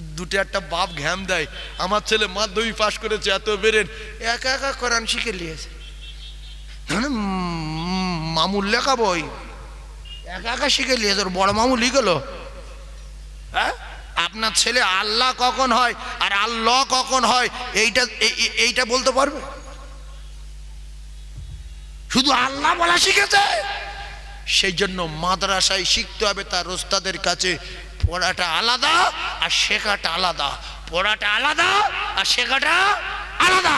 দুটো একটা বাপ ঘ্যাম দেয়। আমার ছেলে মাধ্যমিক পাশ করেছে, এত বেরেন। একা একা কোরআন শিখে নিয়েছে। মানে মামুর লেখা বই। একা একা শিখে নিয়েছে, ওর বড় মামু লিখলো হ্যাঁ? আপনার ছেলে আল্লাহ কখন হয় আর আল্লাহ কখন হয়, এইটা এই- এই- এইটা বলতে পারবে? শুধু আল্লাহ বলা শিখেছে? সেই জন্য মাদ্রাসায় শিখতে হবে তার ওস্তাদের কাছে। পড়াটা আলাদা আর শেখাটা আলাদা। পড়াটা আলাদা আর শেখাটা আলাদা।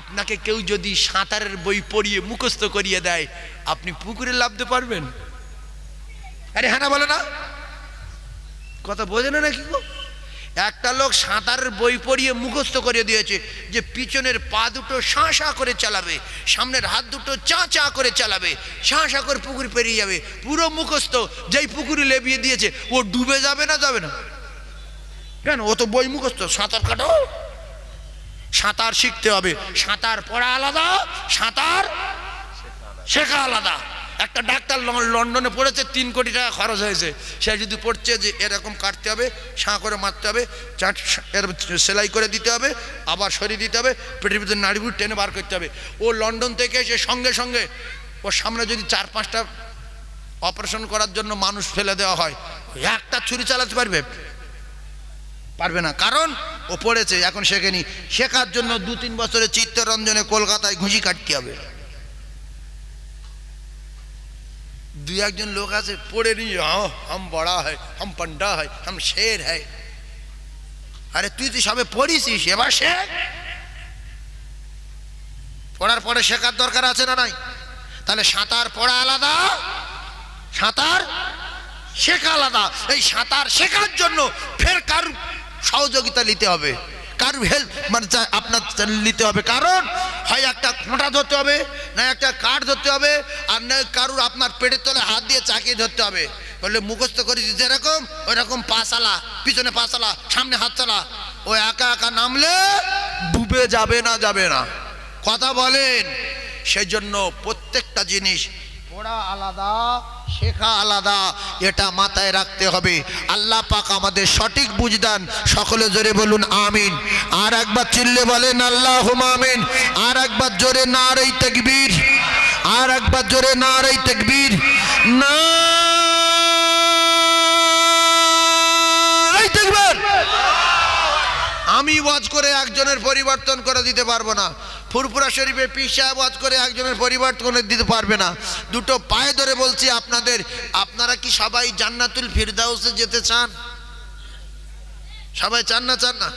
আপনাকে কেউ যদি সাঁতারের বই পড়িয়ে মুখস্থ করিয়ে দেয়, আপনি পুকুরে লাভতে পারবেন? আরে হ্যাঁ বলে না? কথা বোঝে না নাকি গো? একটা লোক সাঁতারের বই পড়িয়ে মুখস্থ করে দিয়েছে যে পিছনের পা দুটো শাঁ শাঁ করে চালাবে, সামনের হাত দুটো চা চা করে চালাবে, শাঁ শাঁ করে পুকুর পেরিয়ে যাবে, পুরো মুখস্থ যেই পুকুরে লেবিয়ে দিয়েছে, ও ডুবে যাবে না যাবে না? কেন? ও তো বই মুখস্থ, সাঁতার কাটো? সাঁতার শিখতে হবে, সাঁতার পড়া আলাদা, সাঁতার শেখা আলাদা। একটা ডাক্তার লন্ডনে পড়েছে, তিন কোটি টাকা খরচ হয়েছে। সে যদি পড়ছে যে এরকম কাটতে হবে, সাঁ করে মারতে হবে, চাট এর সেলাই করে দিতে হবে, আবার সরিয়ে দিতে হবে, পেটের ভিতরে নাড়িভুড়ি টেনে বার করতে হবে। ও লন্ডন থেকে এসে সঙ্গে সঙ্গে ওর সামনে যদি চার পাঁচটা অপারেশন করার জন্য মানুষ ফেলে দেওয়া হয়, একটা ছুরি চালাতে পারবে? পারবে না। কারণ ও পড়েছে, এখন শেখেনি। শেখার জন্য দু তিন বছরের চিত্তরঞ্জনে কলকাতায় ঘুষি কাটতে হবে। দুই একজন লোক আছে, পড়ে নি হ্যাঁ হাম বড়া হয়, হাম পান্ডা হয়, হাম শের হয়। আরে, তুই তো সবে পড়িসিস, এবার শেখ। পড়ার পরে শেখার দরকার আছে না নাই? তাহলে সাঁতার পড়া আলাদা, সাঁতার শেখা আলাদা। এই সাঁতার শেখার জন্য ফের কার সহযোগিতা নিতে হবে? কার হেল্প মানে আপনার নিতে হবে। কারণ হয় একটা খোঁটা ধরতে হবে, না একটা কাঠ ধরতে হবে, আর না কারুর আপনার পেটের তলে হাত দিয়ে চাকিয়ে ধরতে হবে। বললে মুখস্থ করেছি যেরকম ওই রকম পাশালা পিছনে পাশালা সামনে হাত চালা ও একা একা নামলে ডুবে যাবে না যাবে না। কথা বলেন সেই জন্য প্রত্যেকটা জিনিস পড়া আলাদা, শেখা আলাদা, এটা মাথায় রাখতে হবে। আল্লাহ পাক আমাদের সঠিক বুঝদান সকলে জোরে বলুন, আমিন। আর একবার চিল্লে বলেন আল্লাহ আমিন। আর একবার জোরে না রই তেকবীর। আর একবার জোরে না রই তেকবীর। না আমি ওয়াজ করে একজনের পরিবর্তন করে দিতে পারব না। ফুরফুরা শরীফে পীর সাহেব ওয়াজ করে একজনের পরিবর্তন দিতে পারবে না। দুটো পায়ে ধরে বলছি, আপনাদের, আপনারা কি সবাই জান্নাতুল ফিরদাউসে যেতে চান? সবাই চান না চান না?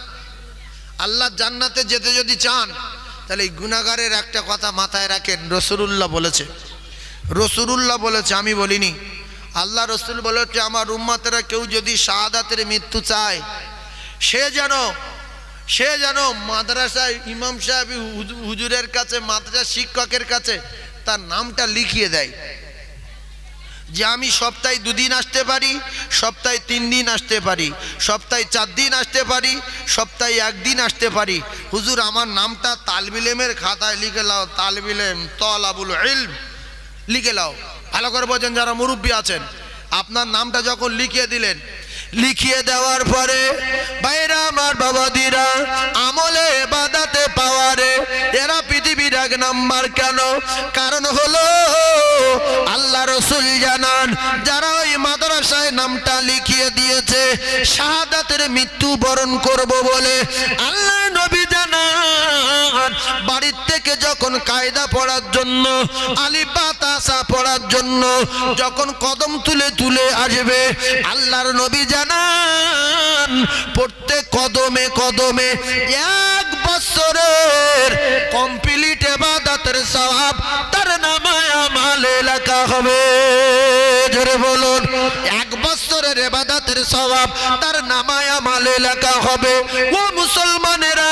আল্লাহ জান্নাতে যেতে যদি চান, তাহলে গুনাগারের একটা কথা মাথায় রাখেন, রসুলুল্লাহ বলেছে। রসুলুল্লাহ বলেছে, আমি বলিনি। আল্লাহ রসুল বলেছে, আমার উম্মাতেরা কেউ যদি শাহাদাতের মৃত্যু চায়, সে যেন সে যেন মাদ্রাসায় ইমাম সাহেব হুজু- হুজুরের কাছে, মাদ্রাসা শিক্ষকের কাছে তার নামটা লিখিয়ে দেয়। যে আমি সপ্তাহে দুদিন আসতে পারি, সপ্তাহে তিন দিন আসতে পারি, সপ্তাহে চার দিন আসতে পারি, সপ্তাহে একদিন আসতে পারি। হুজুর, আমার নামটা তালবিলেমের খাতায় লিখে লাও। তালবিলেম তল আবুল ইলম, লিখে লাও। ভালো করে বোঝেন যারা মুরব্বী আছেন। আপনার নামটা যখন লিখিয়ে দিলেন লিখিয়ে দেওয়ার পরে বাইরা আমার বাবাদিরা, আমলে বাদাতে পাওয়ারে, এরা পৃথিবীর এক নাম্বার কেন? কারণ হলো, আল্লাহ রসুল জানান, যারা ওই মাদ্রাসায় নামটা লিখিয়ে দিয়েছে, শাহাদাতের মৃত্যু বরণ করব বলে আল্লাহ নবী জানান। বাড়ির থেকে যখন কায়দা পড়ার জন্য আলি বাতাসা পড়ার জন্য, যখন কদম তুলে তুলে আসবে, আল্লাহর নবী জানান, প্রত্যেক কদমে কদমে এক বছরের কমপ্লিট এবাদাতের সওয়াব তার নামায় আমালে লেখা হবে। জোরে বলুন, এক বছরের এবাদাতের সওয়াব তার নামায় আমালে লেখা হবে। ও মুসলমানেরা,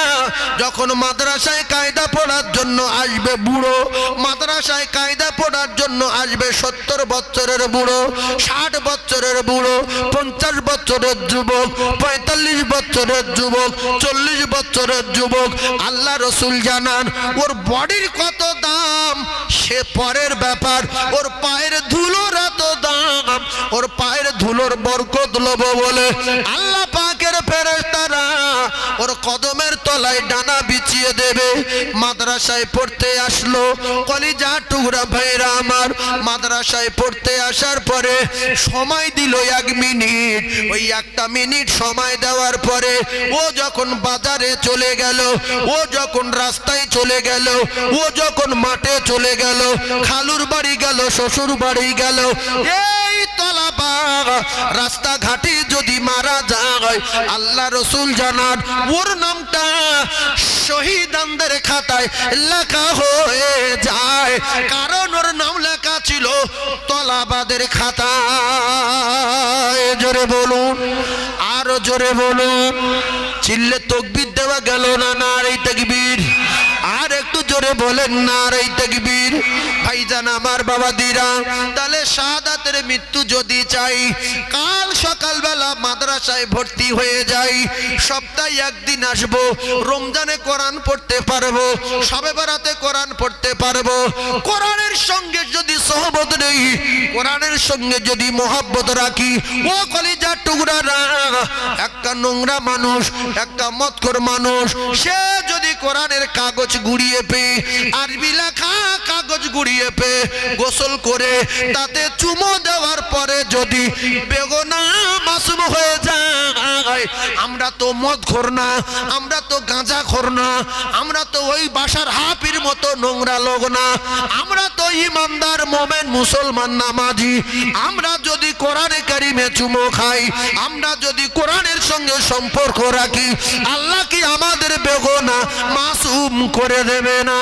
যখন মাদ্রাসায় কায়দা পড়ার জন্য আসবে বুড়ো। মাদ্রাসায় কায়দা পড়ার জন্য আসবে সত্তর বছরের বুড়ো, ষাট বছরের বুড়ো, পঞ্চাশ বছরের যুবক, পঁয়তাল্লিশ বছরের যুবক, চল্লিশ বছরের যুবক। আল্লাহ রসুল জানান, ওর বডির কত দাম? সে পরের ব্যাপার, ওর পায়ের ধুলোর দাম, ওর পায়ের ধুলোর বরকত লব বলে। আল্লাহ পাকের ফেরেস্তা কদমের তলায় ডানা বিছিয়ে দেবে। মাদ্রাসায় পড়তে আসলো, কলিজা টুকরা ভাইরা আমার। মাদ্রাসায় পড়তে আসার পরে সময় দিল এক মিনিট। ওই একটা মিনিট সময় দেওয়ার পরে ও যখন বাজারে চলে গেল, ও যখন রাস্তায় চলে গেল, ও যখন মাঠে চলে গেল, খালুর বাড়ি গেল শ্বশুর বাড়ি গেল এই তলাবা রাস্তাঘাটে যদি মারা যায়, আল্লাহ রসুল জানান, ওর নামটা শহীদানদের খাতায় লেখা হয়ে যায়। কারণ ওর নাম লেখা ছিল তলাবাদের খাতায়। জোরে বলুন, আরও জোরে বলুন। চিল্লে তকবির দেওয়া গেল না না এই তকবির? আর একটু জোরে বলেন না এই তকবির? ভাইজান, আমার বাবা দিরা, তাহলে শাহাদাতের মৃত্যু যদি চাই, কাল সকালবেলা মাদ্রাসায় ভর্তি হয়ে যাই। সপ্তাহে একদিন আসব, রমজানে কোরআন পড়তে পারব সবে বেড়াতে কোরআন পড়তে পারব। কোরআনের সঙ্গে যদি সহবত নেই, কোরআনের সঙ্গে যদি মোহাব্বত রাখি, ও কলিজার টুকরা একটা নোংরা মানুষ, একটা মতকর মানুষ, সে যদি কোরআনের কাগজ গুড়িয়ে পে, আরবি লেখা কাগজ গুড়িয়ে পে, গোসল করে তাতে চুমো দেওয়ার পরে যদি বেগনা মাসুম হয়ে যায় আমরা তো মদ খোর না, আমরা তো গাঁজা খোর না, আমরা তো ওই বাসার হাফির মতো নোংরা লোক না, আমরা তো ইমানদার মোমেন মুসলমান নামাজি, আমরা যদি কোরআনে কারিমে চুমো খাই, আমরা যদি কোরআনের সঙ্গে সম্পর্ক রাখি, আল্লাহ কি আমাদের বেগনা মাসুম করে দেবে না?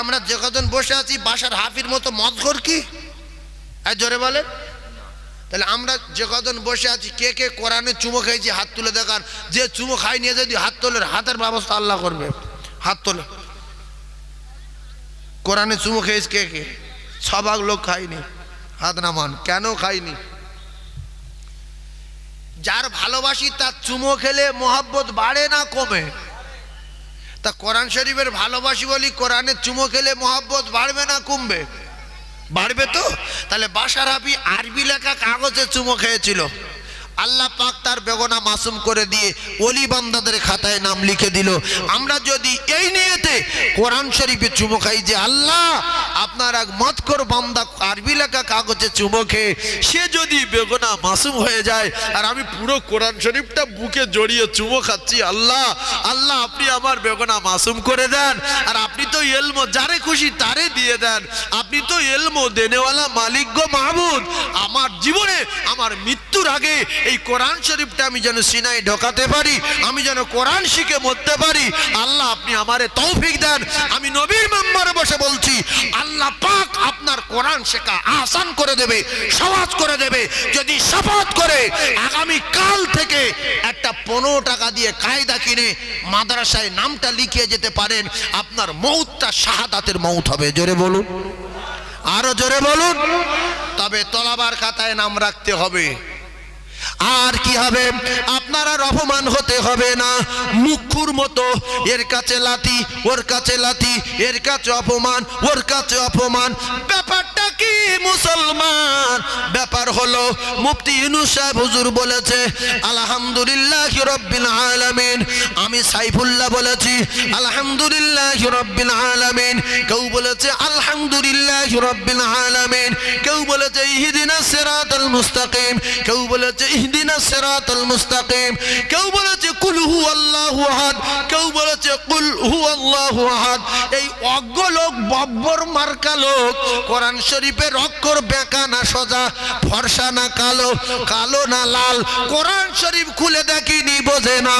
আমরা যে কজন বসে আছি, বাসার হাফির মতো মদঘর কি? এই জোরে বলে তাহলে আমরা যে কজন বসে আছি, কে কে কোরআনে চুমো খেয়েছি, হাত তুলে দেখান। যে চুমো খাই নিয়ে যদি হাত তোলে হাতের ব্যবস্থা আল্লাহ করবে। হাত তোলে। কোরআনে চুমো খেয়েছি কে কে? সবাক লোক খাইনি হাত নামান। কেন খাইনি যার ভালোবাসি তার চুমো খেলে মোহাব্বত বাড়ে না কমে। তা কোরআন শরীফের ভালোবাসি বলি কোরআনের চুমো খেলে মোহাব্বত বাড়বে না কমবে? বাড়বে তো? তাহলে বাসার আরবি লেখা কাগজে চুমো খেয়েছিল। আল্লাহ পাক তার বেগনা মাসুম করে দিয়ে অলি বান্দাদের খাতায় নাম লিখে দিল। আমরা যদি এই নিয়েতে কোরআন শরীফে চুমো খাই যে আল্লাহ, আপনার এক মতকর বান্দা আরবি লেখা কাগজে চুমো খেয়ে সে যদি বেগনা মাসুম হয়ে যায়, আর আমি পুরো কোরআন শরীফটা বুকে জড়িয়ে চুমো খাচ্ছি, আল্লাহ আল্লাহ, আপনি আমার বেগনা মাসুম করে দেন, আর আপনি তো এলমো যারে খুশি তারে দিয়ে দেন। আপনি তো এলমো দেনেওয়ালা মালিক গো মাহমুদ আমার জীবনে, আমার মৃত্যুর আগে এই কোরআন শরীফটা আমি যেন সিনাই ঢোকাতে পারি, আমি যেন কোরআন শিখে মরতে পারি। আল্লাহ আপনি আমারে তৌফিক দেন। আমি নবীর মেম্বারে বসে বলছি, আল্লাহ পাক আপনার কোরআন শেখা আসান করে দেবে, সহজ করে দেবে, যদি শপথ করে, আগামী কাল থেকে একটা পনেরো টাকা দিয়ে কায়দা কিনে মাদ্রাসায় নামটা লিখিয়ে যেতে পারেন। আপনার মৌতটা শাহাদাতের মৌত হবে। জোরে বলুন। আরও জোরে বলুন। তবে তলাবার খাতায় নাম রাখতে হবে। আর কি হবে? আপনার আর অপমান হতে হবে না। মুখুর মতো। এর কাছে লাতি ওর কাছে লাতি এর কাছে অপমান, ওর কাছে অপমান। ব্যাপারটা কি মুসলমান? ব্যাপার হলো, মুফতি ইউনুস সাহেব হুজুর বলেছে, আলহামদুলিল্লাহ রব্বিল আলামিন। আমি সাইফুল্লাহ বলেছি, আলহামদুলিল্লাহ রব্বিল আলামিন। কেউ বলেছে, আলহামদুলিল্লাহ রব্বিল আলামিন। কেউ বলেছে ইহদিনাস সিরাতাল মুস্তাকিম। কেউ বলেছে ইহদিনাস সিরাতাল মুস্তাকিম। কেউ বলেছে, কুল আহাদ। কেউ বলেছে, কুল আহাদ। এই অজ্ঞ লোক, বব্বর মার্কা লোক, কোরআন শরীফের অক্ষর বেঁকা না সোজা, ফর্সা না কালো কালো না লাল। কোরআন শরীফ খুলে দেখিনি, বোঝে না।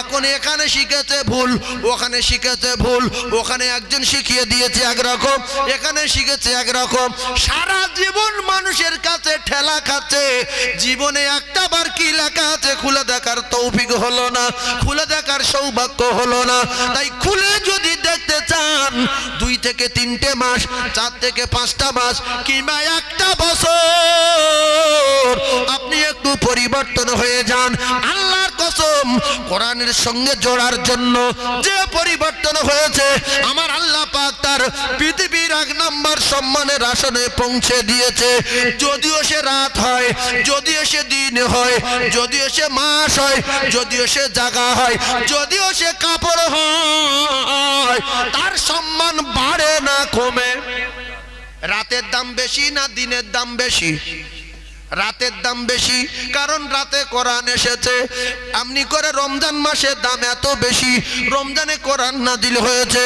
এখন এখানে শিখেছে ভুল, ওখানে শিখেছে ভুল, ওখানে একজন শিখিয়ে দিয়েছে একরকম, এখানে শিখেছে একরকম। সারা জীবন মানুষের কাছে ঠেলা খাচ্ছে, জীবনে একটা বার কি লেখা আছে? খুলে দেখার তৌফিক হলো না, খুলে দেখার সৌভাগ্য হলো না। তাই খুলে যদি দেখতে চান, দুই থেকে তিনটে মাস, চার থেকে পাঁচটা মাস, কিংবা একটা বছর, আপনি একটু পরিবর্তন হয়ে যান। আল্লাহর কসম, কোরআনের সঙ্গে জোড়ার জন্য যে পরিবর্তন হয়েছে, আমার আল্লাহ পাক তার পৃথিবীর এক নম্বর সম্মানের আসনে পৌঁছে দিয়েছে। যদিও সে রাত হয়, যদিও সে দিন হয়, যদিও সে মাস হয়, যদিও সে জাগা হয়, যদিও সে কাপড় হয়, তার সম্মান বাড়ে না কমে। রাতের দাম বেশি না দিনের দাম বেশি? রাতের দাম বেশি, কারণ রাতে কোরআন এসেছে। এমনি করে রমজান মাসের দাম এত বেশি, রমজানে কোরআন নাদিল হয়েছে।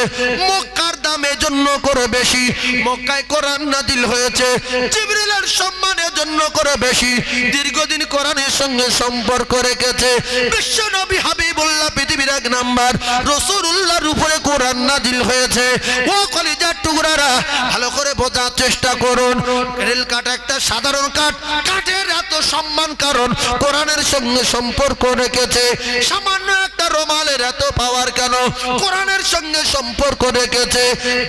মক্কার দাম এজন্য করে বেশি, মক্কায় কোরআন নাদিল হয়েছে। জিবরিলের সম্মানের জন্য করে বেশি, দীর্ঘদিন কোরআনের সঙ্গে সম্পর্ক রেখেছে। বিশ্ব নবী হাবিবুল্লাহ পৃথিবীর এক নাম্বার রসুল্লাহর উপরে কোরআন নাদিল হয়েছে। ও কলিজার টুকরারা, ভালো করে বোঝার চেষ্টা করুন। রেল কাঠ একটা সাধারণ কাঠ কাঠের এত সম্মান কারণ কোরআনের সঙ্গে সম্পর্ক রেখেছে। সামান্য একটা রোমালের এত পাওয়ার কেন? কোরআনের সঙ্গে সম্পর্ক রেখেছে।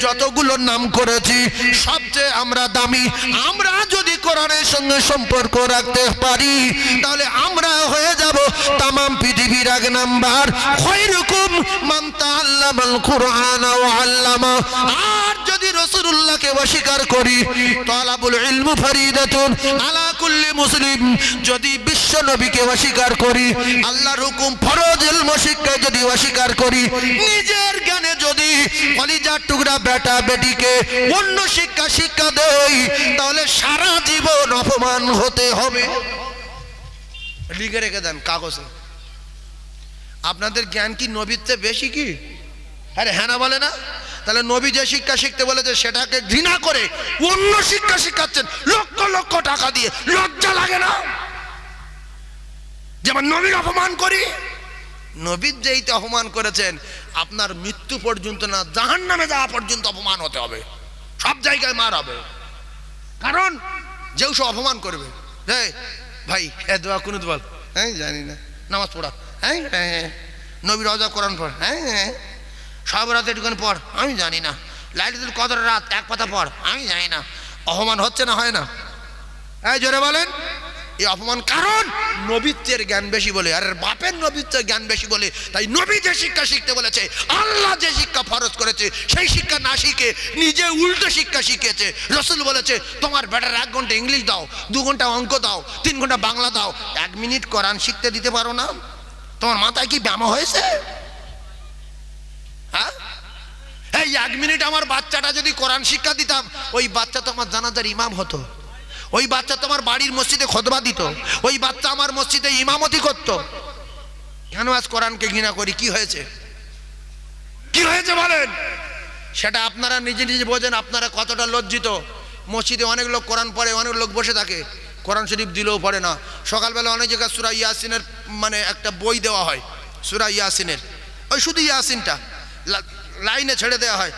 যতগুলো নাম করেছি, সবচেয়ে আমরা দামি। আমরা যদি কোরআনের সঙ্গে সম্পর্ক রাখতে পারি, তাহলে আমরা হয়ে যাব তামাম পৃথিবীর এক নাম্বার। খৈরকুম মান তাআল্লামাল কুরআন ওয়া আল্লামা। আর যদি রাসূলুল্লাহকে অস্বীকার করি, তালাবুল ইলমু ফরিদাতুন আলা কুল্লি মুসলিম। যদি বিশ্ব নবীকে অস্বীকার করি, আল্লাহর হুকুম ফরজ ইলম শিক্ষায় যদি অস্বীকার করি, নিজের জ্ঞানে যদি কলিজার টুকরা বেটা বেটিকে অন্য শিক্ষা শিক্ষা দেই, তাহলে সারা জীবন অপমান হতে হবে। লিখে রেখে দেন কাগজে। আপনাদের জ্ঞান কি চেয়ে বেশি কি? আরে হ্যাঁ না বলে না? তাহলে নবী যে শিক্ষা শিখতে বলেছে, সেটাকে ঘৃণা করে অন্য শিক্ষা শিখাচ্ছেন। লক্ষ লক্ষ টাকা দিয়ে। লজ্জা লাগে না? যেমন নবীর অপমান করি? নবীর যেইতে অপমান করেছেন, আপনার মৃত্যু পর্যন্ত না জাহান নামে যাওয়া পর্যন্ত অপমান হতে হবে। সব জায়গায় মার হবে। কারণ যেও সব অপমান করবে। ভাই, এ দোয়া কোনো বল। হ্যাঁ জানি না। নামাজ পড়া। হ্যাঁ হ্যাঁ হ্যাঁ। নবী রজা কোরআন পড় হ্যাঁ হ্যাঁ সব রাত একটুখানি পড়, আমি জানি না। লাইটুল কদর রাত, এক পাতা পড়, আমি জানি না। অপমান হচ্ছে না, হয় না? এই জোরে বলেন। এই অপমান কারণ? নবীত্বের জ্ঞান বেশি বলে, আর বাপের নবীত্বের জ্ঞান বেশি বলে, তাই নবী যে শিক্ষা শিখতে বলেছে, আল্লাহ যে শিক্ষা ফরজ করেছে, সেই শিক্ষা না শিখে নিজে উল্টো শিক্ষা শিখেছে রসুল বলেছে, তোমার বেটার এক ঘণ্টা ইংলিশ দাও, দু ঘণ্টা অঙ্ক দাও, তিন ঘণ্টা বাংলা দাও, এক মিনিট কোরআন শিখতে দিতে পারো না? তোমার মাথায় কি ব্যায়াম হয়েছে? হ্যাঁ? এই এক মিনিট আমার বাচ্চাটা যদি কোরআন শিক্ষা দিতাম, ওই বাচ্চা তো আমার জানাজার ইমাম হতো। ওই বাচ্চা তোমার বাড়ির মসজিদে খোদবা দিত। ওই বাচ্চা আমার মসজিদে ইমামতি করত। কেন আজ কোরআনকে ঘৃণা করি? কি হয়েছে? কি হয়েছে বলেন? সেটা আপনারা নিজে নিজে বোঝেন, আপনারা কতটা লজ্জিত। মসজিদে অনেক লোক কোরআন পড়ে, অনেক লোক বসে থাকে। কোরআন শরীফ দিলেও পড়ে না। সকালবেলা অনেক জায়গায় সুরা ইয়াসিনের মানে একটা বই দেওয়া হয় সুরা ইয়াসিনের। ওই শুধু ইয়াসিনটা লা- লাইনে ছেড়ে দেওয়া হয়।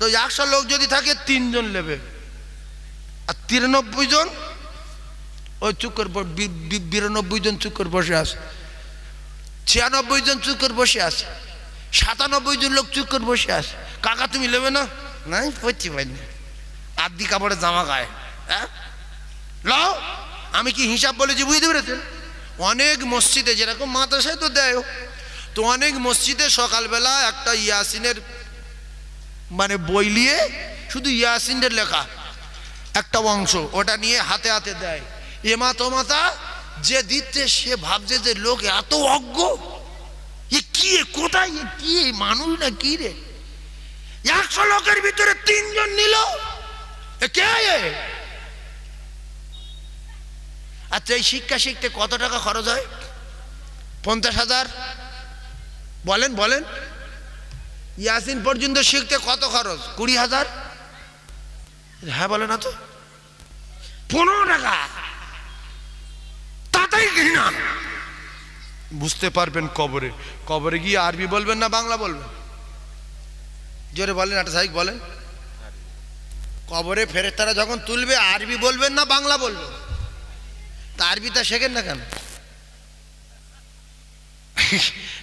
তো একশো লোক যদি থাকে তিনজন নেবে। আর তিরানব্বই জন ওই বি- বিরানব্বই জন চুক্কর বসে আছে। ছিয়ানব্বই জন চুক্কর বসে আছে। সাতানব্বই জন লোক চুক্কর বসে আছে। কাকা তুমি নেবে না? নাই পড়ছি পাইনি আদি কাপড়ে জামা গায়ে হ্যাঁ? লও আমি কি হিসাব বলেছি বুঝতে পেরেছেন? অনেক মসজিদে যেরকম মাদ্রাসায় তো দেয় তো অনেক মসজিদে সকালবেলা একটা ইয়াসিনের মানে বই নিয়ে শুধু ইয়াসিনের লেখা, একটা অংশ, ওটা নিয়ে হাতে হাতে দেয়। এমা মাতা যে দিচ্ছে, সে ভাবছে যে লোক এত অজ্ঞ। এ কি কোথায় কি মানুষ না কি রে? একশো লোকের ভিতরে তিনজন নিল। কে? আচ্ছা এই শিক্ষা শিখতে কত টাকা খরচ হয়? পঞ্চাশ হাজার? বলেন বলেন। ইয়াসিন পর্যন্ত শিখতে কত খরচ? কুড়ি হাজার? হ্যাঁ বলে না তো। পনেরো টাকা। তাতেই ঘৃণা। বুঝতে পারবেন কবরে। কবরে গিয়ে আরবি বলবেন না বাংলা বলবেন? জোরে বলেন একটা সাহিক বলেন। কবরে ফেরেস্তারা যখন তুলবে, আরবি বলবেন না বাংলা বলবেন? তা আরবিটা শেখেন না কেন?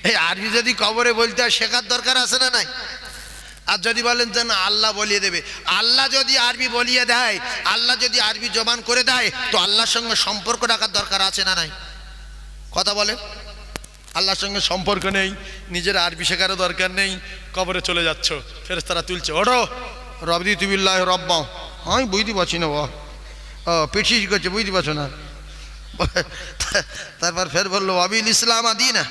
এই আরবি যদি কবরে বলতে হয়, শেখার দরকার আছে না নাই? আর যদি বলেন যে না, আল্লাহ বলিয়ে দেবে। আল্লাহ যদি আরবি বলিয়ে দেয়, আল্লাহ যদি আরবি জবান করে দেয়, তো আল্লাহর সঙ্গে সম্পর্ক রাখার দরকার আছে না নাই? কথা বলেন। আল্লাহর সঙ্গে সম্পর্ক নেই, নিজের আরবি শেখারও দরকার নেই, কবরে চলে যাচ্ছ ফেরেস তারা তুলছে, ওঠো। রবদি তুবিল্লাহ রব্বাও আমি বুঝতে পারছি না ও পিছিয়ে করছে, বুঝতে পারছ না? তারপর ফের বলল আবিল ইসলাম আদি না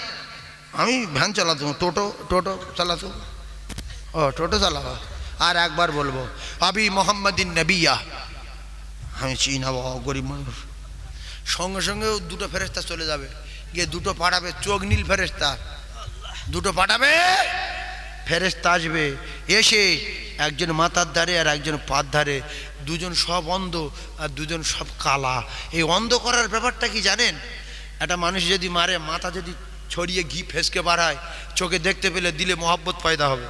আমি ভ্যান চালাতো টোটো টোটো চালাতো ও, টোটো চালাবো আর একবার বলব, আবি মোহাম্মদিন নবিয়া। আমি চিনা বাবা, গরিব মানুষ। সঙ্গে সঙ্গে দুটো ফেরেস্তা চলে যাবে। গিয়ে দুটো পাঠাবে, চোখ নীল ফেরেস্তা দুটো পাঠাবে ফেরেস্তা আসবে। এসে একজন মাথার ধারে আর একজন পাত ধারে দুজন সব অন্ধ আর দুজন সব কালা। এই অন্ধ করার ব্যাপারটা কি জানেন? একটা মানুষ যদি মারে, মাথা যদি ছড়িয়ে ঘি ফেসকে বাড়ায়, চোখে দেখতে পেলে দিলে মহাব্বত পয়দা হবে।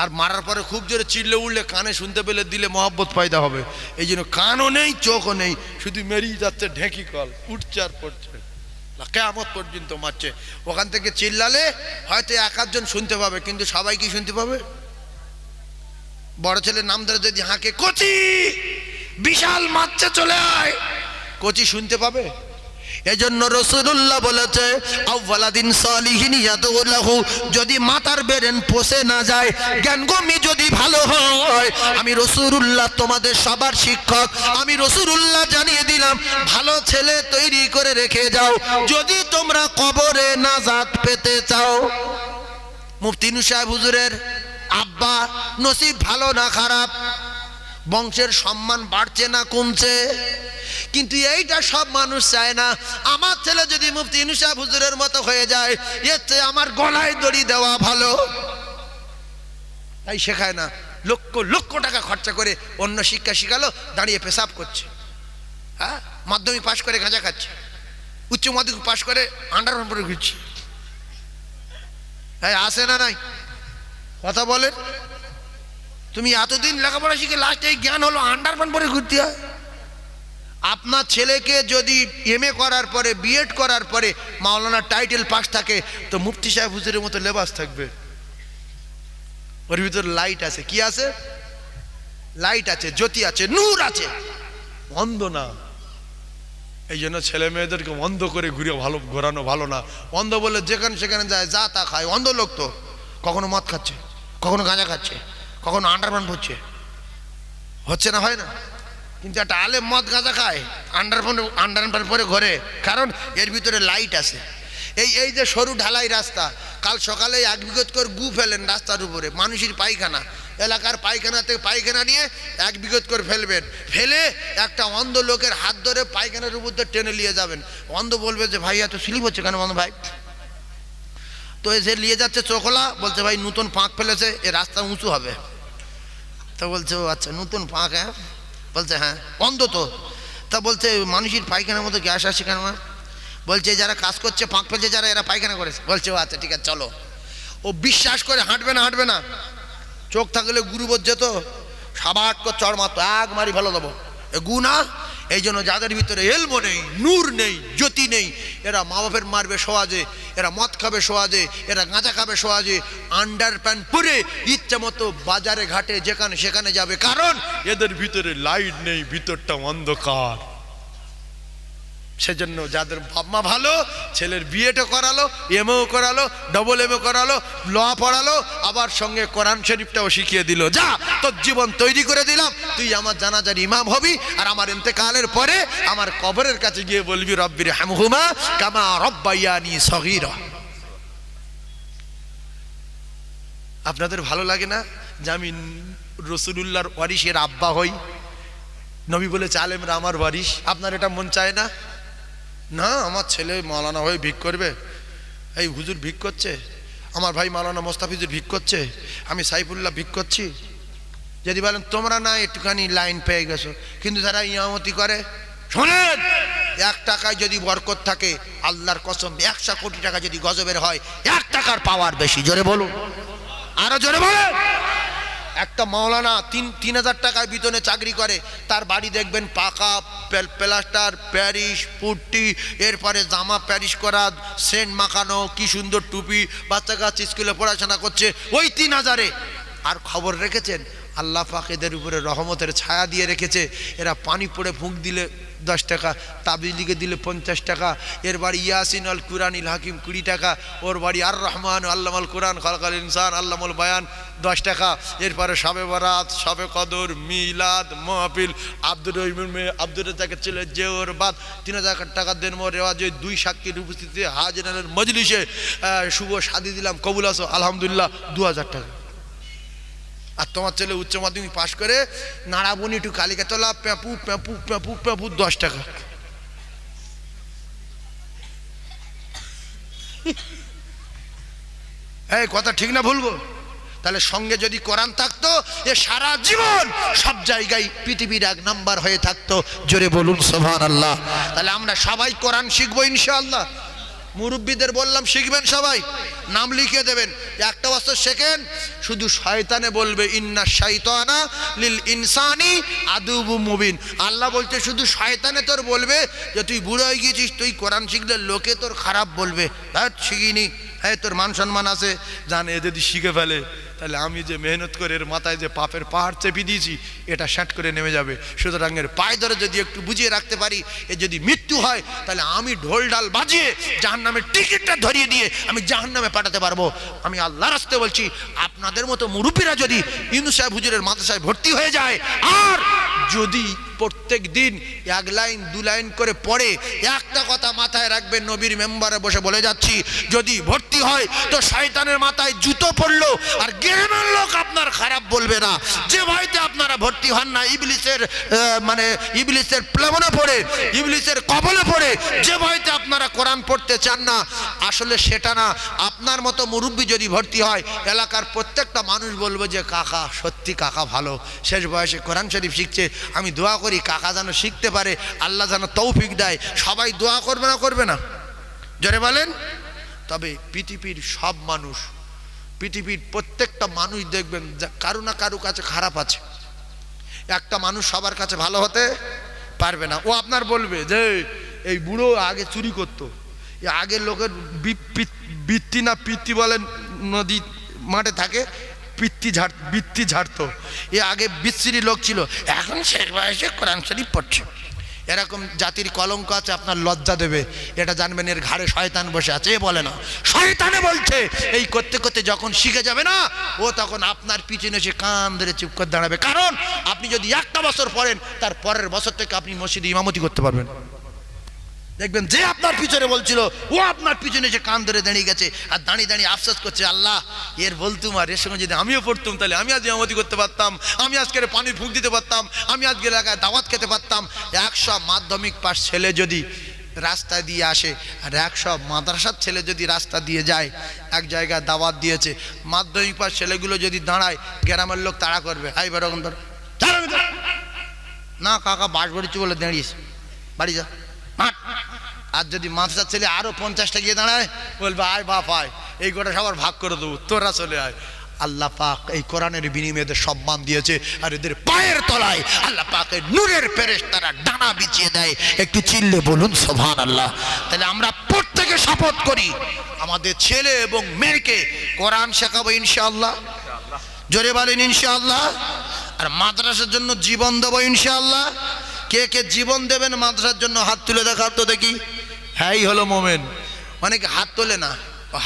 আর মারার পরে খুব জোরে চিল্লে উঠলে কানে শুনতে পেলে দিলে মহাব্বত পয়দা হবে। এই জন্য কানও নেই, চোখও নেই, শুধু মেরিয়ে যাচ্ছে ঢেঁকি কল উঠছে আর পড়ছে কেমত পর্যন্ত মারছে। ওখান থেকে চিল্লালে হয়তো এক আধজন শুনতে পাবে, কিন্তু সবাই কি শুনতে পাবে? বড় ছেলের নাম ধরে যদি হাঁকে, কচি, বিশাল মাচ্ছে চলে আয়। কচি শুনতে পাবে? এজন্য রসুল্লাহ বলেছে আউ্বালাদিন যদি মাতার বেরেন পোষে না যায় জ্ঞানগমি যদি ভালো হয়, আমি রসুল্লাহ তোমাদের সবার শিক্ষক, আমি রসুল্লাহ জানিয়ে দিলাম, ভালো ছেলে তৈরি করে রেখে যাও, যদি তোমরা কবরে নাজাত পেতে চাও। মুফতিনু সাহেব হুজুরের আব্বা, নসিব ভালো না খারাপ? বংশের সম্মান বাড়ছে না কমছে? কিন্তু এইটা সব মানুষ চায় না। আমার ছেলে যদি মুফতি ইনুসাহ হুজুরের মতো হয়ে যায়, এর চেয়ে আমার গলায় দড়ি দেওয়া ভালো। তাই শেখায় না, লক্ষ লক্ষ টাকা খরচা করে অন্য শিক্ষা শিখালো, দাঁড়িয়ে পেশাব করছে। হ্যাঁ? মাধ্যমিক পাশ করে গাঁজা খাচ্ছে। উচ্চ মাধ্যমিক পাশ করে আন্ডার ঘুরছে। হ্যাঁ আসে না নাই? কথা বলেন তুমি এতদিন লেখাপড়া শিখে লাস্টে এই জ্ঞান হলো আন্ডারপ্যান পরে ঘুরতে, হয়? আপনার ছেলেকে যদি এম করার পরে বিএড করার পরে মাওলানা টাইটেল পাস থাকে, তো মুফতি সাহেব হুজুরের মতো লেবাস থাকবে। ওর ভিতর লাইট আছে। কি আছে? লাইট আছে, জ্যোতি আছে, নূর আছে। অন্ধ না। এই জন্য ছেলে মেয়েদেরকে অন্ধ করে ঘুরে ভালো, ঘোরানো ভালো না। অন্ধ বলে যেখানে সেখানে যায়, যা তা খায়। অন্ধ লোক তো, কখনো মদ খাচ্ছে। কখনো গাঁজা খাচ্ছে, কখনো আন্ডারপ্যান্ট পরছে। হচ্ছে না, হয় না? কিন্তু একটা আলেম মদ গাঁজা খায়, আন্ডারপ্যান্ট আন্ডারপ্যান্ট পরে ঘরে, কারণ এর ভিতরে লাইট আছে। এই এই যে সরু ঢালাই রাস্তা, কাল সকালে এক বিগত করে গু ফেলেন রাস্তার উপরে, মানুষের পায়খানা। এলাকার পায়খানা থেকে পায়খানা নিয়ে এক বিগত করে ফেলবেন। ফেলে একটা অন্ধ লোকের হাত ধরে পায়খানার উপর টেনে নিয়ে যাবেন। অন্ধ বলবে যে ভাই এত স্লিপ হচ্ছে কেন অন্ধ ভাই? তো এসে নিয়ে যাচ্ছে চোখলা, বলছে ভাই নতুন পাঁক ফেলেছে, এ রাস্তা উঁচু হবে। তো বলছে, ও আচ্ছা নতুন পাঁক হ্যাঁ? বলছে হ্যাঁ অন্ধ তো। তা বলছে, মানুষের পায়খানার মতো গ্যাস আসছে কেন? বলছে, যারা কাজ করছে পাঁক ফেলছে, যারা, এরা পায়খানা করেছে বলছে, ও আচ্ছা ঠিক আছে, চলো। ও বিশ্বাস করে হাঁটবে না হাঁটবে না। চোখ থাকলে গুরু বলছে তো সাবাট কর, চড় মাত্র এক মারি ভালো দেবো। এ গু না এই জন্য যাদের ভিতরে এলবো নেই, নূর নেই, জ্যোতি নেই, এরা মা বাপের মারবে সহজে, এরা মদ খাবে সহজে, এরা গাঁজা খাবে সহজে আন্ডার প্যান্ট পরে ইচ্ছা মতো বাজারে, ঘাটে, যেখানে সেখানে যাবে। কারণ এদের ভিতরে লাইট নেই ভিতরটা অন্ধকার। সেজন্য যাদের বাপ মা ভালো, ছেলের বিয়েটা করালো, এমও করালো ডবল এমও করালো, ল পড়ালো, আবার সঙ্গে কোরআন শরীফটাও শিখিয়ে দিল। যা, তোর জীবন তৈরি করে দিলাম। তুই আমার জানাজার ইমাম হবি আর আমার ইন্তেকালের পরে আমার কবরের কাছে গিয়ে বলবি রব্বির হামহুমা কামা রব্বাইয়ানি সগীরা। আপনাদের ভালো লাগে না যে আমি রসুলুল্লাহর ওয়ারিসের আব্বা হই? নবী বলে চালেমরা আমার ওয়ারিস। আপনার এটা মন চায় না? না, আমার ছেলে মালানা হয়ে ভিক করবে। এই হুজুর ভিক করছে। আমার ভাই মালানা মোস্তাফিজুর ভিক করছে। আমি সাইফুল্লাহ ভিক করছি। যদি বলেন, তোমরা না একটুখানি লাইন পেয়ে গেছো, কিন্তু যারা ইয়ামতি করে, শোনেন, এক টাকায় যদি বরকত থাকে, আল্লাহর কসম, একশো কোটি টাকা যদি গজবের হয়, এক টাকার পাওয়ার বেশি। জোরে বলুন। আরও জোরে বলেন। একটা মাওলানা তিন তিন হাজার টাকার বেতনে চাকরি করে, তার বাড়ি দেখবেন পাকা পেল- প্লাস্টার প্যারিস পুট্টি, এরপরে জামা প্যারিস করা, সেন্ট মাখানো, কি সুন্দর টুপি, বাচ্চা কাছে স্কুলে পড়াশোনা করছে, ওই তিন হাজারে। আর খবর রেখেছেন, আল্লাহ পাক এদের উপরে রহমতের ছায়া দিয়ে রেখেছে, এরা পানি পড়ে ফুঁক দিলে দশ টাকা, তাবিলিগে দিলে পঞ্চাশ টাকা। এর বাড়ি ইয়াসিন আল কুরানিল হাকিম কুড়ি টাকা, ওর বাড়ি আর রহমান আল্লাম আল কোরআন খালকাল ইনসান আল্লামুল বায়ান দশ টাকা। এরপরে সবে বরাত, সবে কদর, মিলাদ মহাপিল আব্দুর রহিমের মেয়ে আব্দুর রাজাকের ছেলে যে ওর বাদ। তিন হাজার টাকা দেন মোর রেওয়াজে দুই সাক্ষীর উপস্থিতিতে হাজিরানের মজলিসে শুভ শাদি দিলাম। কবুল আসো আলহামদুলিল্লাহ, দু হাজার টাকা। আর তোমার ছেলে উচ্চ মাধ্যমিক পাশ করে নাড়াবনি একটু কালিকাতলা, প্যাপু প্যাপু প্যাপু প্যাপু, দশ টাকা। এই কথা ঠিক না ভুলবো তাহলে সঙ্গে যদি কোরআন থাকতো, এ সারা জীবন সব জায়গায় পৃথিবীর এক নাম্বার হয়ে থাকতো। জোরে বলুন সোভান আল্লাহ তাহলে আমরা সবাই কোরআন শিখব ইনশাআল্লাহ। মুরব্বীদের বললাম, শিখবেন সবাই। নাম লিখে দেবেন। একটা বছর শেখেন, শুধু শয়তানে বলবে, ইন্না শয়তানা লিল ইনসানি আদুবু মুবিন। আল্লাহ বলছে, শুধু শয়তানে তোর বলবে যে, তুই বুড়ো হয়ে গিয়েছিস, তুই কোরআন শিখলে লোকে তোর খারাপ বলবে। হ্যাঁ শিখিনি। হ্যাঁ তোর মান সম্মান আছে। জানে যদি শিখে ফেলে তাহলে আমি যে মেহনত করে এর মাথায় যে পাপের পাহাড় চেপে দিয়েছি, এটা শ্যাট করে নেমে যাবে। সুতরাং এর পায়ে ধরে যদি একটু বুঝিয়ে রাখতে পারি, এ যদি মৃত্যু হয়, তাহলে আমি ঢোল ডাল বাজিয়ে জাহান নামের টিকিটটা ধরিয়ে দিয়ে আমি জাহান নামে পাঠাতে পারব। আমি আল্লাহ রাস্তে বলছি, আপনাদের মতো মুরুব্বীরা যদি ইন্দু সাহেব হুজুরের মাদ্রাসায় ভর্তি হয়ে যায়, আর যদি প্রত্যেক দিন এক লাইন, দু লাইন করে পড়ে, একটা কথা মাথায় রাখবেন, নবীর মেম্বারে বসে বলে যাচ্ছি, যদি ভর্তি হয়, তো শয়তানের মাথায় জুতো পড়ল আর জ্ঞানের লোক আপনার খারাপ বলবে না। যে ভয়তে আপনারা ভর্তি হন না, ইবলিসের মানে ইবলিসের প্লেবনে পড়ে, ইবলিসের কবলে পড়ে, যে ভয়তে আপনারা কোরআন পড়তে চান না, আসলে সেটা না। আপনার মতো মুরব্বী যদি ভর্তি হয়, এলাকার প্রত্যেকটা মানুষ বলবে যে, কাকা, সত্যি কাকা ভালো। শেষ বয়সে কোরআন শরীফ শিখছে, আমি দোয়া করি কাকা যেন শিখতে পারে, আল্লাহ যেন তৌফিক দেয়, সবাই দোয়া করবে না করবে না? জোরে বলেন। তবে পৃথিবীর সব মানুষ, পৃথিবীর প্রত্যেকটা মানুষ দেখবেন যা কারও না কারও কাছে খারাপ আছে। একটা মানুষ সবার কাছে ভালো হতে পারবে না। ও আপনার বলবে যে, এই বুড়ো আগে চুরি করতো। এ আগে লোকের বৃত্তি না পিত্তি বলেন নদী মাঠে থাকে পিত্তি ঝাড়, বৃত্তি ঝাড়তো। এ আগে বিশ্রী লোক ছিল। এখন শেষ বয়সে কোরআন শরীফ পড়ছে। এরকম জাতির কলঙ্ক আছে, আপনার লজ্জা দেবে। এটা জানবেন এর ঘাড়ে শয়তান বসে আছে। এ বলে না, শয়তানে বলছে, এই করতে করতে যখন শিখে যাবে না, ও তখন আপনার পিছনে এসে কান ধরে চুপ করে দাঁড়াবে। কারণ আপনি যদি একটা বছর পড়েন, তার পরের বছর থেকে আপনি মসজিদে ইমামতি করতে পারবেন। দেখবেন যে আপনার পিছনে বলছিল, ও আপনার পিছনে এসে কান ধরে দাঁড়িয়ে গেছে আর দাঁড়িয়ে দাঁড়িয়ে আফসোস করছে, আল্লাহ, এর বলতুম আর এর সঙ্গে যদি আমিও পড়তুম, তাহলে আমি আজ ইমামতি করতে পারতাম, আমি আজকের পানির ফুক দিতে পারতাম, আমি আজকে এলাকায় দাওয়াত খেতে পারতাম। একশো মাধ্যমিক পাস ছেলে যদি রাস্তা দিয়ে আসে আর একশো মাদ্রাসার ছেলে যদি রাস্তা দিয়ে যায়, এক জায়গায় দাওয়াত দিয়েছে, মাধ্যমিক পাস ছেলেগুলো যদি দাঁড়ায়, গ্রামের লোক তাড়া করবে। হাই বেরকম ধর না, কাকা বাস বেরোচ্ছি বলে দাঁড়িয়েছ বাড়ি যা। মাঠ। আর যদি মাদ্রাসার ছেলে আরও পঞ্চাশটা গিয়ে দাঁড়ায়, বলবে, আয় বাপ, আয়। এই গোটা সবার ভাগ করে দেবো। তোরা চলে আয়। আল্লাহ পাক এই কোরআনের বিনিময়ে এদের সম্মান দিয়েছে, আর এদের পায়ের তলায় আল্লাহ পাকের নূরের পেরেশ তারা ডানা বিছিয়ে দেয়। একটু চিল্লে বলুন সোভান আল্লাহ তাহলে আমরা প্রত্যেকে শপথ করি, আমাদের ছেলে এবং মেয়েকে কোরআন শেখাবো ইনশাআল্লাহ। জোরে বলেন ইনশাআল্লাহ। আর মাদ্রাসার জন্য জীবন দেবো ইনশাআল্লাহ। কে কে জীবন দেবেন মাদ্রাসার জন্য হাত তুলে দেখার তো দেখি। হ্যাঁ হলো মোমেন। অনেকে হাত তোলে না।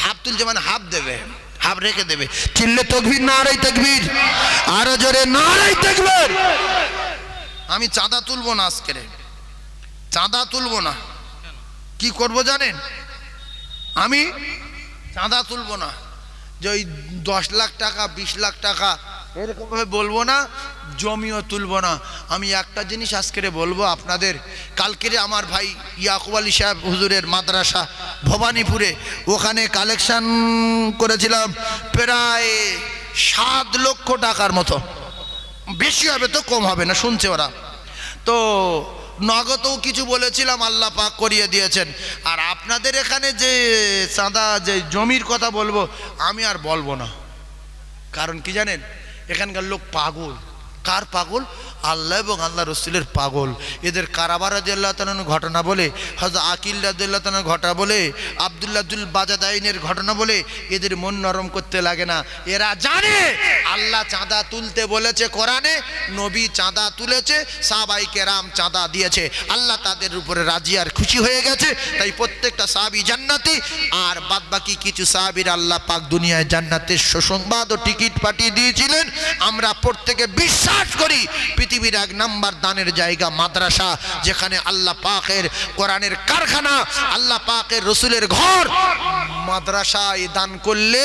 হাফ তুলছে মানে হাফ দেবে হাফ রেখে দেবে। চিল্লে তকবির না আড়াই তকবির। আরও জোরে না আড়াই তকবির। আমি চাঁদা তুলবো না আজকের চাঁদা তুলবো না। কি করব জানেন? আমি চাঁদা তুলবো না। যে ওই দশ লাখ টাকা, বিশ লাখ টাকা এরকমভাবে বলব না, জমিও তুলবো না। আমি একটা জিনিস আজকেরে বলব আপনাদের। কালকেরে আমার ভাই ইয়াকুব আলী সাহেব হুজুরের মাদ্রাসা ভবানীপুরে, ওখানে কালেকশন করেছিলাম প্রায় সাত লক্ষ টাকার মতো। বেশি হবে তো, কম হবে না, শুনছে ওরা। তো নগদও কিছু বলেছিলাম, আল্লাহ পাক করিয়ে দিয়েছেন। আর আপনাদের এখানে যে চাঁদা, যে জমির কথা বলব, আমি আর বলব না। কারণ কি জানেন? এখানকার লোক পাগল। কার পাগল? আল্লাহ এবং আল্লাহ রসুলের পাগল। এদের কারাবার রাজিয়াল্লাহ তালানোর ঘটনা বলে হজরত আকিল রাজিয়াল্লাহ তালানোর ঘটনা বলে আবদুল্লাহুল বাজাদাইনের ঘটনা বলে, এদের মন নরম করতে লাগে না। এরা জানে, আল্লাহ চাঁদা তুলতে বলেছে কোরআনে, নবী চাঁদা তুলেছে, সাহাবাই কেরাম চাঁদা দিয়েছে। আল্লাহ তাদের উপরে রাজি আর খুশি হয়ে গেছে, তাই প্রত্যেকটা সাহাবি জান্নাতি, আর বাদ বাকি কিছু সাহাবির আল্লাহ পাক দুনিয়ায় জান্নাতের সুসংবাদ ও টিকিট পাঠিয়ে দিয়েছিলেন। আমরা প্রত্যেকে বিশ্বাস করি পৃথিবীর এক নাম্বার দানের জায়গা মাদ্রাসা, যেখানে আল্লাহ পাকের কোরআনের কারখানা, আল্লাহ পাকের রসুলের ঘর। মাদ্রাসায় দান করলে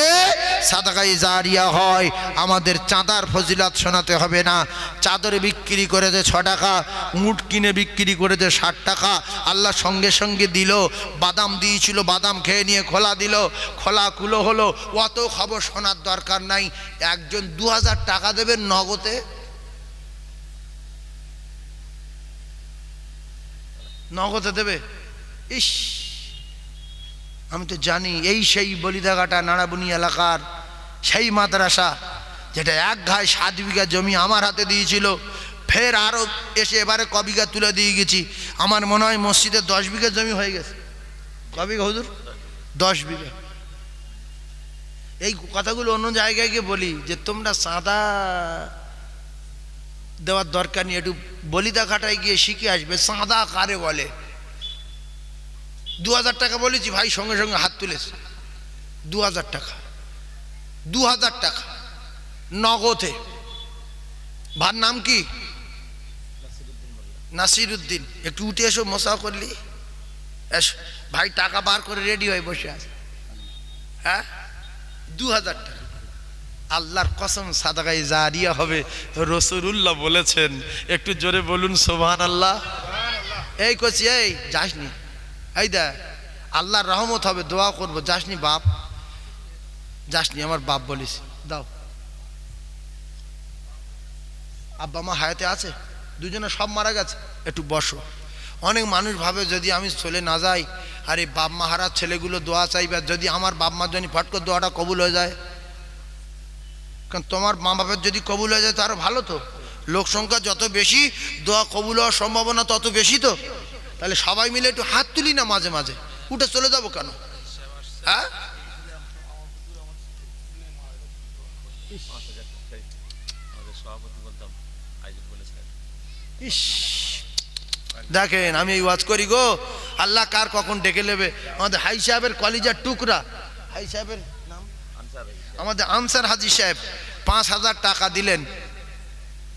সাদাগাই জারিয়া হয়। আমাদের চাঁদার ফজিলাত শোনাতে হবে না। চাদর বিক্রি করেছে ছ টাকা, উঁট কিনে বিক্রি করেছে ষাট টাকা। আল্লাহ সঙ্গে সঙ্গে দিল, বাদাম দিয়েছিল, বাদাম খেয়ে নিয়ে খোলা দিল। খোলা কুলো হলো, অত খবর শোনার দরকার নাই। একজন দু হাজার টাকা দেবেন নগদে? নগদে দেবে? ইস! আমি তো জানি এই সেই বলিদাঘাটা নাড়াবুনি এলাকার সেই মাদ্রাসা, যেটা এক ঘায় সাত বিঘা জমি আমার হাতে দিয়েছিল। ফের আরও এসে এবারে ক বিঘা তুলে দিয়ে গেছি। আমার মনে হয় মসজিদে দশ বিঘা জমি হয়ে গেছে। ক বিঘা হুজুর? দশ বিঘা। এই কথাগুলো অন্য জায়গায় গিয়ে বলি যে তোমরা সাদা দেওয়ার দরকার নেই, একটু বলিদা ঘাটায় গিয়ে শিখে আসবে, সাদা কারে বলে। দু হাজার টাকা বলেছি, ভাই, সঙ্গে সঙ্গে হাত তুলেছে। দু হাজার টাকা। দু হাজার টাকা। নগদে। ভার নাম কি? নাসির উদ্দিন একটু উঠে এসো মশা করলি। এসো। ভাই, টাকা বার করে রেডি হয়ে বসে আছে। হ্যাঁ? দু হাজার টাকা। আল্লাহর কসম সাদাগাই জারিয়া হবে। রসুরুল্লাহ বলেছেন, একটু জোরে বলুন সোহান আল্লাহ এই করছি এই, যাসনি। এই দে আল্লাহর রহমত হবে, দোয়া করব। যাসনি বাপ? যাসনি, আমার বাপ বলিস। দাও। আব্বা মা হায়াতে আছে? দুজনে সব মারা গেছে? একটু বসো। অনেক মানুষ ভাবে, যদি আমি চলে না যাই, আর বাপ মা হারার ছেলেগুলো দোয়া চাইবে যদি আমার বাপ মার জন্য ফট করে দোয়াটা কবুল হয়ে যায়। কারণ তোমার মা বাপের যদি কবুল হয়ে যায়, তো আরও ভালো তো। লোক সংখ্যা যত বেশি, দোয়া কবুল হওয়ার সম্ভাবনা তত বেশি তো। তাহলে সবাই মিলে একটু হাত তুলি না মাঝে মাঝে। উঠে চলে যাব কেন? হ্যাঁ? ইস। দেখেন, আমি এই ওয়াজ করি গো। আল্লাহ কার কখন ডেকে নেবে? আমাদের হাই সাহেবের কলিজার টুকরা। হাই সাহেবের আমাদের আনসার হাজি সাহেব পাঁচ হাজার টাকা দিলেন।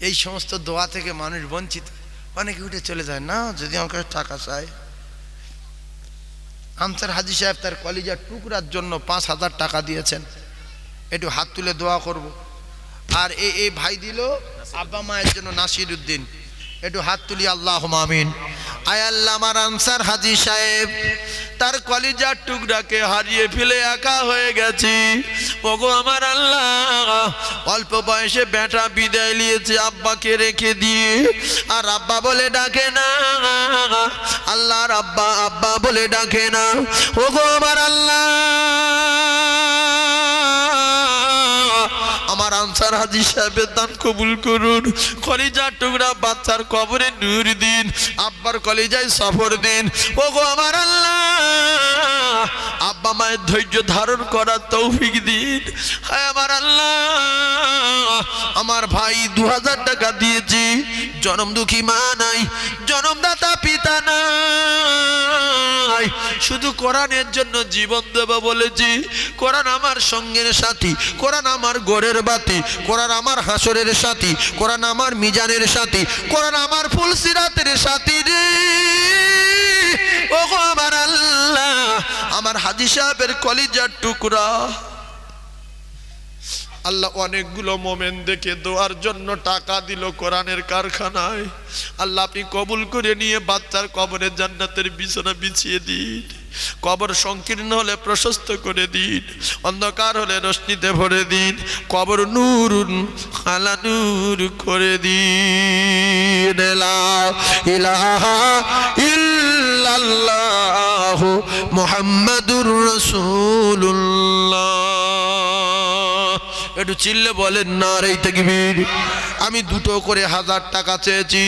এই সমস্ত দোয়া থেকে মানুষ বঞ্চিত। অনেকে উঠে চলে যায়, না, যদি আমার কাছে টাকা চায়। আনসার হাজি সাহেব তার কলিজার টুকরার জন্য পাঁচ হাজার টাকা দিয়েছেন। একটু হাত তুলে দোয়া করব। আর এই ভাই দিল আব্বা মায়ের জন্য নাসির উদ্দিন একটু হাত তুলি আল্লাহ মামিন আয় আল্লাহ আমার আনসার হাজি সাহেব, তার কলিজার টুকরাকে হারিয়ে ফেলে একা হয়ে গেছি। ওগো আমার আল্লাহ, অল্প বয়সে বেটা বিদায় নিয়েছে আব্বাকে রেখে দিয়ে। আর আব্বা বলে ডাকে না, আল্লাহর আব্বা আব্বা বলে ডাকে না। ওগো আমার আল্লাহ আনসার হাজি সাহেবের দান কবুল করুন। কলিজার টুকরা বাচ্চার কবরে নূর দিন। আব্বার কলিজায় সফর দিন। ও গো আমার আল্লাহ, আব্বা মায়ের ধৈর্য ধারণ করার তৌফিক দিন। হায় আমার আল্লাহ, আমার ভাই দু হাজার টাকা দিয়েছি। জনম দুঃখী মা নাই, জনমদাতা পিতা নাই। শুধু কোরআনের জন্য জীবন দেব বলেছি। কোরআন আমার সঙ্গের সাথী, কোরআন আমার গোরের বাতি। কোরআন আমার হাসরের সাথী, কোরআন আমার মিজানের সাথী, কোরআন আমার ফুলসিরাতের সাথী রে। ও আমার আল্লাহ, আমার হাজি সাহেবের কলিজার টুকরা। আল্লাহ অনেকগুলো মোমেন দেখে দোয়ার জন্য টাকা দিল কোরআনের কারখানায়। আল্লাহ আপনি কবুল করে নিয়ে বাচ্চার কবরে জান্নাতের বিছানা বিছিয়ে দিন। কবর সংকীর্ণ হলে প্রশস্ত করে দিন, অন্ধকার হলে রশ্মিতে ভরে দিন, কবর নূর আলা নূর করে দিন। মুহাম্মাদুর রাসূলুল্লাহ। একটু চিল্লে বলেন না রে তকবীর। আমি দুটো করে হাজার টাকা চেয়েছি।